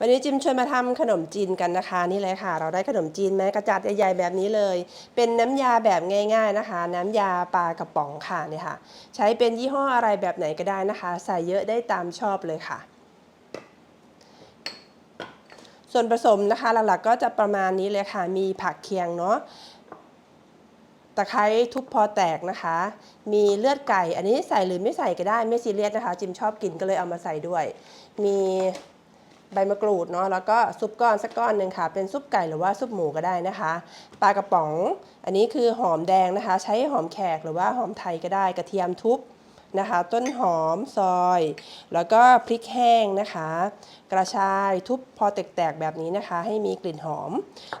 วันนี้จิมชวนมาทำขนมจีนกันนะคะนี่เลยค่ะ เราได้ขนมจีนแม้กระจัดใหญ่ๆแบบนี้เลย เป็นน้ำยาแบบง่ายๆนะคะ น้ำยาปลากระป๋องค่ะเนี่ยค่ะ ใช้เป็นยี่ห้ออะไรแบบไหนก็ได้นะคะ ใส่เยอะได้ตามชอบเลยค่ะ ส่วนผสมนะคะหลักๆก็จะประมาณนี้เลยค่ะ มีผักเคียงเนาะตะไคร้ทุบพอแตกนะคะ มีเลือดไก่ อันนี้ใส่หรือไม่ใส่ก็ได้ไม่ซีเรียสนะคะ จิมชอบกินก็เลยเอามาใส่ด้วย มี ใบมะกรูดเนาะแล้วก็ซุปก้อนสักก้อนหนึ่งค่ะ เป็นซุปไก่หรือว่าซุปหมูก็ได้นะคะปลากระป๋อง อันนี้คือหอมแดงนะคะ ใช้หอมแขกหรือว่าหอมไทยก็ได้กระเทียมทุบนะคะ ต้นหอมซอย แล้วก็พริกแห้งนะคะ กระชายทุบพอแตกๆแบบนี้นะคะ ให้มีกลิ่นหอม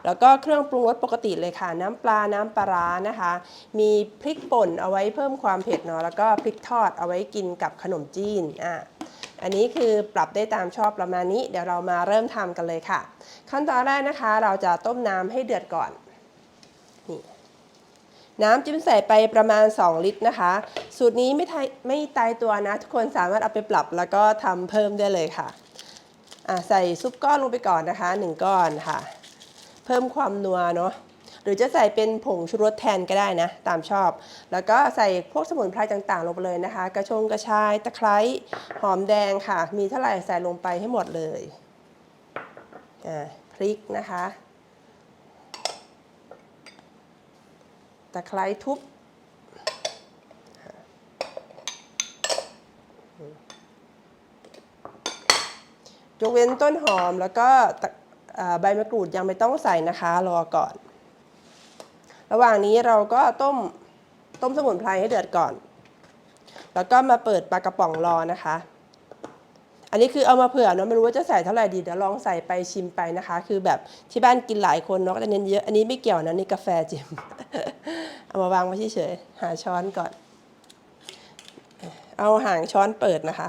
แล้วก็เครื่องปรุงรสปกติเลยค่ะ น้ำปลาน้ำปลาร้านะคะ มีพริกป่นเอาไว้เพิ่มความเผ็ดเนาะแล้วก็พริกทอดเอาไว้กินกับขนมจีนอะ อันนี้คือปรับได้ตามชอบประมาณนี้ เดี๋ยวเรามาเริ่มทำกันเลยค่ะ ขั้นตอนแรกนะคะ เราจะต้มน้ำให้เดือดก่อนนี่น้ำจิ้มใส่ไปประมาณ 2 ลิตรนะคะ สูตรนี้ไม่ทยไม่ตายตัวนะ ทุกคนสามารถเอาไปปรับแล้วก็ทำเพิ่มได้เลยค่ะะใส่ซุปก้อนลงไปก่อนนะคะ 1 ก้อนค่ะ เพิ่มความนัวเนาะ รือจะใส่เป็นผงชูรสแทนก็ได้นะ ตามชอบ แล้วก็ใส่พวกสมุนไพรต่างๆ ลงไปเลยนะคะ กระชงกระชายตะไคร้หอมแดงค่ะ มีเท่าไหร่ใส่ลงไปให้หมดเลยอ่าพริกนะคะ ตะไคร้ทุบยกเว้นต้นหอมแล้วก็ใบมะกรูดยังไม่ต้องใส่นะคะ รอก่อน ระหว่างนี้เราก็ต้มต้มสมุนไพรให้เดือดก่อน แล้วก็มาเปิดปลากระป๋องรอนะคะ อันนี้คือเอามาเผื่อเนาะไม่รู้ว่าจะใส่เท่าไหร่ดีเดี๋ยวลองใส่ไปชิมไปนะคะ คือแบบที่บ้านกินหลายคนเนาะก็จะเน้นเยอะอันนี้ไม่เกี่ยวนะนี่กาแฟจิมเอามาวางไว้เฉยๆหาช้อนก่อน เอาหางช้อนเปิดนะคะ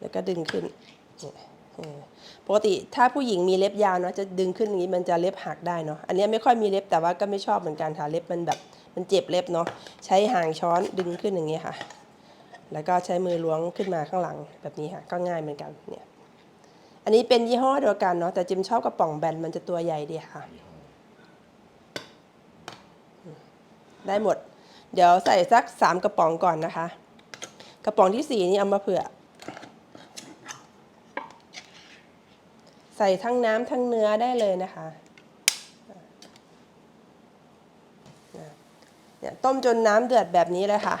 แล้วก็ดึงขึ้น ปกติถ้าผู้หญิงมีเล็บยาวเนาะจะดึงขึ้นอย่างนี้มันจะเล็บหักได้เนาะอันนี้ไม่ค่อยมีเล็บแต่ว่าก็ไม่ชอบเหมือนกันค่ะเล็บมันแบบมันเจ็บเล็บเนาะใช้หางช้อนดึงขึ้นอย่างนี้ค่ะ แล้วก็ใช้มือล้วงขึ้นมาข้างหลังแบบนี้ค่ะก็ง่ายเหมือนกันเนี่ยอันนี้เป็นยี่ห้อเดียวกันเนาะแต่จิมชอบกระป๋องแบนมันจะตัวใหญ่ดีค่ะ ได้หมด เดี๋ยวใส่สักสามกระป๋องก่อนนะคะ กระป๋องที่สี่นี่เอามาเผื่อ ใส่ทั้งน้ำทั้งเนื้อได้เลยนะคะเนี่ยต้มจนน้ำเดือดแบบนี้เลยค่ะ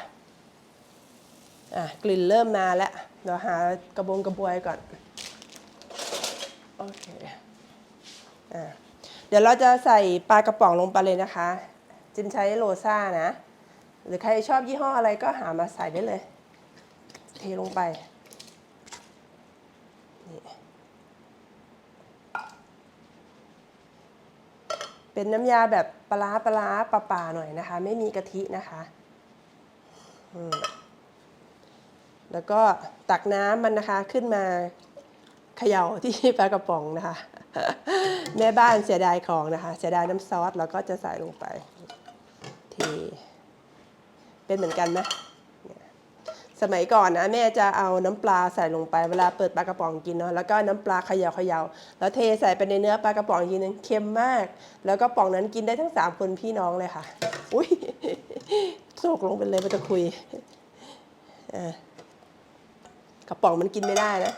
อะกลิ่นเริ่มมาแล้วเดี๋ยวหากระบงกระบวยก่อนโอเคอะเดี๋ยวเราจะใส่ปลากระป๋องลงไปเลยนะคะ จิมใช้โรซ่านะ หรือใครชอบยี่ห้ออะไรก็หามาใส่ได้เลย เทลงไป เป็นน้ำยาแบบปลาปลาปลาป่าหน่อยนะคะ ไม่มีกะทินะคะแล้วก็ตักน้ำมันนะคะขึ้นมาเขย่าที่ปลากระป๋องนะคะ แม่บ้านเสียดายของนะคะ เสียดายน้ำซอสแล้วก็จะใส่ลงไปเทเป็นเหมือนกันไหม สมัยก่อนนะแม่จะเอาน้ำปลาใส่ลงไปเวลาเปิดปลากระป๋องกินเนาะแล้วก็น้ำปลาเขย่าเขย่าแล้วเทใส่ไปในเนื้อปลากระป๋องทีนึงเค็มมาก แล้วก็ป๋องนั้นกินได้ทั้งสามคนพี่น้องเลยค่ะ อุ้ยโศกลงไปเลยมันจะคุยกระป๋องมันกินไม่ได้นะ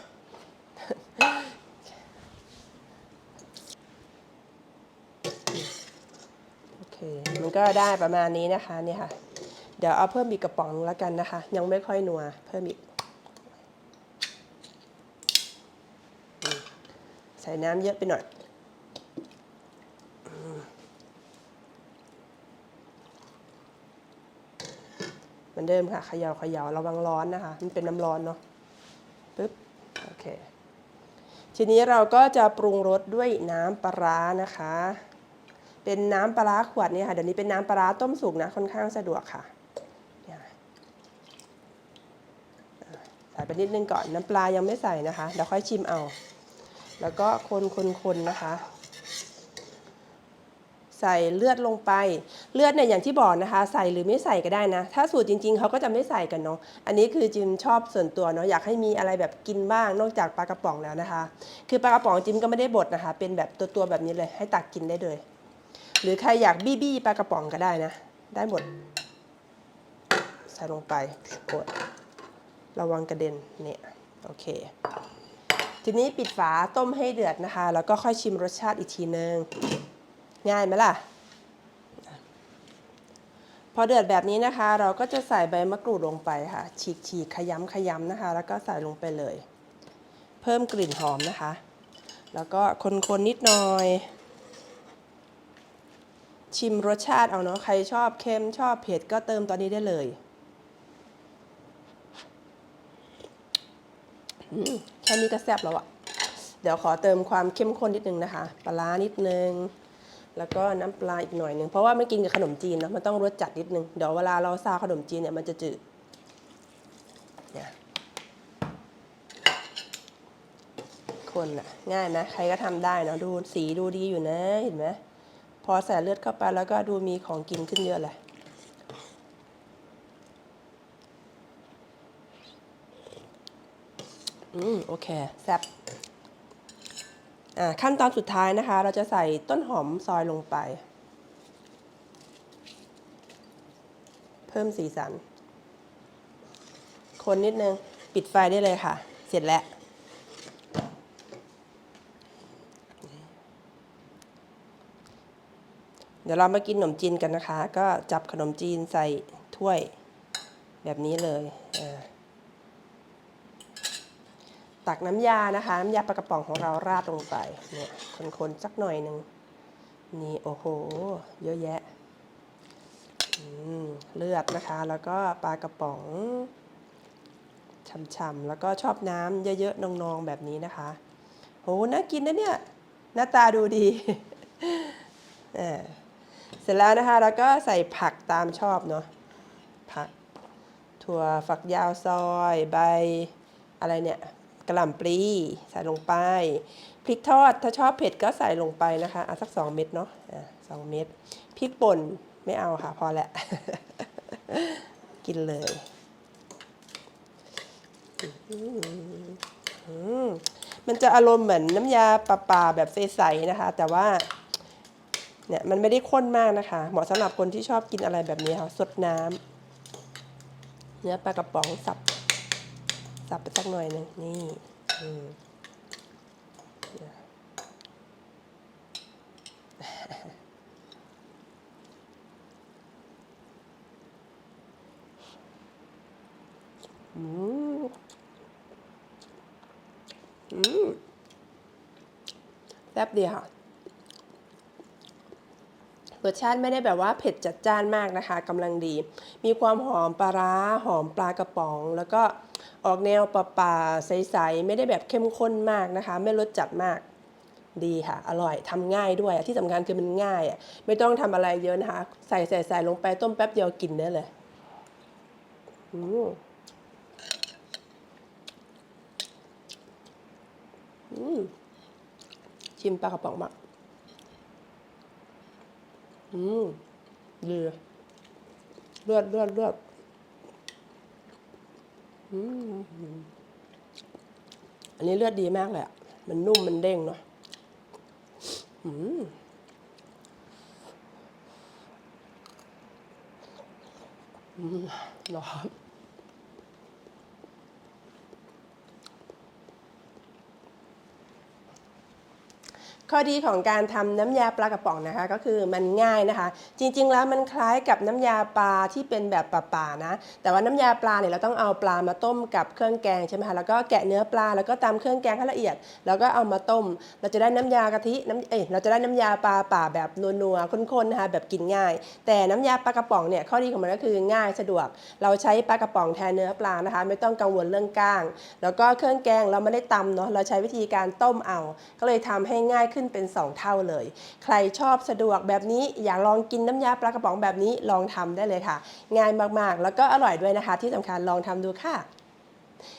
โอเคมันก็ได้ประมาณนี้นะคะนี่ค่ะ เดี๋ยวเอาเพิ่มอีกกระป๋องนึงแล้วกันนะคะ ยังไม่ค่อยนัวเพิ่มอีก ใส่น้ำเยอะไปหน่อยมเหมือนเดิมค่ะเขย่าเขย่าระวังร้อนนะคะ มันเป็นน้ำร้อนเนาะปึ๊บโอเค ทีนี้เราก็จะปรุงรสด้วยน้ำปลาร้านะคะ เป็นน้ำปลาร้าขวดนี่ค่ะเดี๋ยวนี้เป็นน้ำปลาร้าต้มสุกนะค่อนข้างสะดวกค่ะ ใส่ ไปนิดนึงก่อนน้ำปลายังไม่ใส่นะคะเดี๋ยวค่อยชิมเอา แล้วก็คนคนคนนะคะ ใส่เลือดลงไปเลือดเนี่ยอย่างที่บอกนะคะ ใส่หรือไม่ใส่ก็ได้นะ ถ้าสูตรจริง ๆเขาก็จะไม่ใส่กันเนาะอันนี้คือจิมชอบส่วนตัวเนาะอยากให้มีอะไรแบบกินบ้างนอกจากปลากระป๋องแล้วนะคะ คือปลากระป๋องจิมก็ไม่ได้บดนะคะ เป็นแบบตัวๆแบบนี้เลยให้ตักกินได้เลยหรือใครอยากบี้บี้ปลากระป๋องก็ได้นะ ได้หมด ใส่ลงไปกด ระวังกระเด็นเนี่ยโอเค ทีนี้ปิดฝาต้มให้เดือดนะคะ แล้วก็ค่อยชิมรสชาติอีกทีนึง ง่ายไหมล่ะ พอเดือดแบบนี้นะคะ เราก็จะใส่ใบมะกรูดลงไปค่ะ ฉีกฉีกขยำขยำนะคะ แล้วก็ใส่ลงไปเลย เพิ่มกลิ่นหอมนะคะ แล้วก็คนๆนิดหน่อย ชิมรสชาติเอาเนาะใครชอบเค็มชอบเผ็ดก็เติมตอนนี้ได้เลย อืม แค่นี้ก็แซ่บแล้วอะเดี๋ยวขอเติมความเข้มข้นนิดนึงนะคะ ปลานิดนึง แล้วก็น้ำปลาอีกหน่อยนึง เพราะว่าไม่กินกับขนมจีนเนอะมันต้องรสจัดนิดนึง เดี๋ยวเวลาเราซาขนมจีนเนี่ยมันจะจืดเนี่ยคนอะง่ายไหมใครก็ทำได้เนาะดูสีดูดีอยู่นะเห็นไหมพอใส่เลือดเข้าไปแล้วก็ดูมีของกินขึ้นเยอะเลย อืมโอเคแซ่บอ่าขั้นตอนสุดท้ายนะคะ เราจะใส่ต้นหอมซอยลงไป เพิ่มสีสัน คนนิดนึง ปิดไฟได้เลยค่ะ เสร็จแล้วเดี๋ยวเรามากินขนมจีนกันนะคะ ก็จับขนมจีนใส่ถ้วยแบบนี้เลยอ่า ตักน้ำยานะคะ น้ำยาปลากระป๋องของเราราดลงไปเนี่ยคนๆสักหน่อยหนึ่งนี่โอ้โห เยอะแยะเลือดนะคะ แล้วก็ปลากระป๋องช่ำๆแล้วก็ชอบน้ำเยอะๆนองๆแบบนี้นะคะโหน่ากินนะเนี่ยหน้าตาดูดีเออเสร็จแล้วนะคะ แล้วก็ใส่ผักตามชอบเนาะผักถั่วฝักยาวซอยใบอะไรเนี่ย ระหล่ำปลีใส่ลงไป พริกทอดถ้าชอบเผ็ดก็ใส่ลงไปนะคะเอาสักสองเม็ดเนาะสองเม็ดพริกป่นไม่เอาค่ะพอละ กินเลยมมันจะอารมณ์เหมือนน้ำยาปลาปลาแบบใสๆนะคะ แต่ว่าเนี่ยมันไม่ได้ข้นมากนะคะ เหมาะสำหรับคนที่ชอบกินอะไรแบบนี้ค่ะสดน้ำเนื้อปลากระป๋องสับ สับไปสักหน่อยหนึ่งนี่อืมอืมอืมแซ่บดีค่ะ รสชาติไม่ได้แบบว่าเผ็ดจัดจ้านมากนะคะกำลังดี มีความหอมปลาร้าหอมปลากระป๋อง แล้วก็ออกแนวปลาปลาใสๆไม่ได้แบบเข้มข้นมากนะคะ ไม่รสจัดมากดีค่ะ อร่อยทำง่ายด้วยที่สำคัญคือมันง่ายอะไม่ต้องทำอะไรเยอะนะคะ ใส่ใส่ใส่ลงไปต้มแป๊บเดียวกินได้เลยอืมอืมชิมปลากระป๋องมาก อืมดีเลือดเลือดเลือดอืมอันนี้เลือดดีมากเลยอะมันนุ่มมันเด้งเนาะอืมอืมร้อน ข้อดีของการทำน้ำยาปลากระป๋องนะคะ ก็คือมันง่ายนะคะ จริง ๆ แล้วมันคล้ายกับน้ำยาปลาที่เป็นแบบป่าๆนะ แต่ว่าน้ำยาปลาเนี่ยเราต้องเอาปลามาต้มกับเครื่องแกงใช่ไหมคะแล้วก็แกะเนื้อปลาแล้วก็ตำเครื่องแกงให้ละเอียด แล้วก็เอามาต้ม เราจะได้น้ำยากะทิน้ำเอ้ยเราจะได้น้ำยาปลาป่าแบบนัวๆข้นๆนะคะแบบกินง่าย แต่น้ำยาปลากระป๋องเนี่ยข้อดีของมันก็คือง่ายสะดวก เราใช้ปลากระป๋องแทนเนื้อปลานะคะ ไม่ต้องกังวลเรื่องก้าง แล้วก็เครื่องแกงเราไม่ได้ตำเนาะเราใช้วิธีการต้มเอา ก็เลยทำให้ง่ายขึ้นขึ้นเป็น 2 เท่าเลย ใครชอบสะดวกแบบนี้อยากลองกินน้ำยาปลากระป๋องแบบนี้ลองทำได้เลยค่ะ ง่ายมากๆ แล้วก็อร่อยด้วยนะคะ ที่สำคัญลองทำดูค่ะ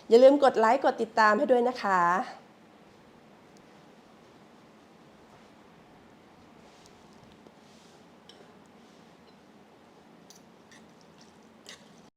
อย่าลืมกดไลค์กดติดตามให้ด้วยนะคะ